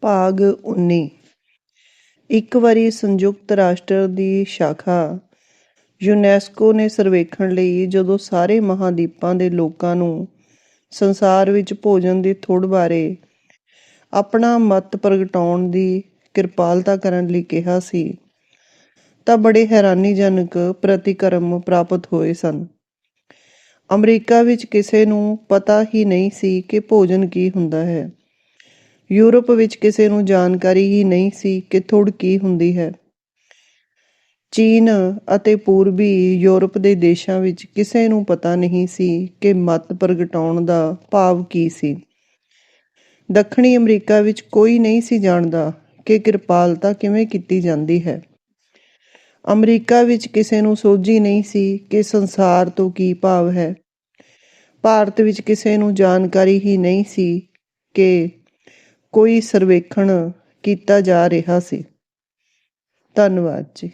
ਭਾਗ 19 ਇੱਕ ਵਾਰੀ ਸੰਯੁਕਤ ਰਾਸ਼ਟਰ ਦੀ ਸ਼ਾਖਾ ਯੂਨੈਸਕੋ ਨੇ ਸਰਵੇਖਣ ਲਈ ਜਦੋਂ ਸਾਰੇ ਮਹਾਦੀਪਾਂ ਦੇ ਲੋਕਾਂ ਨੂੰ ਸੰਸਾਰ ਵਿੱਚ ਭੋਜਨ ਦੀ ਥੁੜ ਬਾਰੇ ਆਪਣਾ ਮਤ ਪ੍ਰਗਟਾਉਣ ਦੀ ਕਿਰਪਾਲਤਾ ਕਰਨ ਲਈ ਕਿਹਾ ਸੀ, ਤਾਂ ਬੜੇ ਹੈਰਾਨੀਜਨਕ ਪ੍ਰਤੀਕਰਮ ਪ੍ਰਾਪਤ ਹੋਏ ਸਨ। ਅਮਰੀਕਾ ਵਿੱਚ ਕਿਸੇ ਨੂੰ ਪਤਾ ਹੀ ਨਹੀਂ ਸੀ ਕਿ ਭੋਜਨ ਕੀ ਹੁੰਦਾ ਹੈ। ਯੂਰਪ ਵਿੱਚ ਕਿਸੇ ਨੂੰ ਜਾਣਕਾਰੀ ਹੀ ਨਹੀਂ ਸੀ ਕਿ ਥੁੜ ਕੀ ਹੁੰਦੀ ਹੈ। ਚੀਨ ਅਤੇ ਪੂਰਬੀ ਯੂਰਪ ਦੇ ਦੇਸ਼ਾਂ ਵਿੱਚ ਕਿਸੇ ਨੂੰ ਪਤਾ ਨਹੀਂ ਸੀ ਕਿ ਮਤ ਪ੍ਰਗਟਾਉਣ ਦਾ ਭਾਵ ਕੀ ਸੀ। ਦੱਖਣੀ ਅਮਰੀਕਾ ਵਿੱਚ ਕੋਈ ਨਹੀਂ ਸੀ ਜਾਣਦਾ ਕਿ ਕਿਰਪਾਲਤਾ ਕਿਵੇਂ ਕੀਤੀ ਜਾਂਦੀ ਹੈ। ਅਮਰੀਕਾ ਵਿੱਚ ਕਿਸੇ ਨੂੰ ਸੋਝੀ ਨਹੀਂ ਸੀ ਕਿ ਸੰਸਾਰ ਤੋਂ ਕੀ ਭਾਵ ਹੈ। ਭਾਰਤ ਵਿੱਚ ਕਿਸੇ ਨੂੰ ਜਾਣਕਾਰੀ ਹੀ ਨਹੀਂ ਸੀ ਕਿ ਕੋਈ ਸਰਵੇਖਣ ਕੀਤਾ ਜਾ ਰਿਹਾ ਸੀ। ਧੰਨਵਾਦ ਜੀ।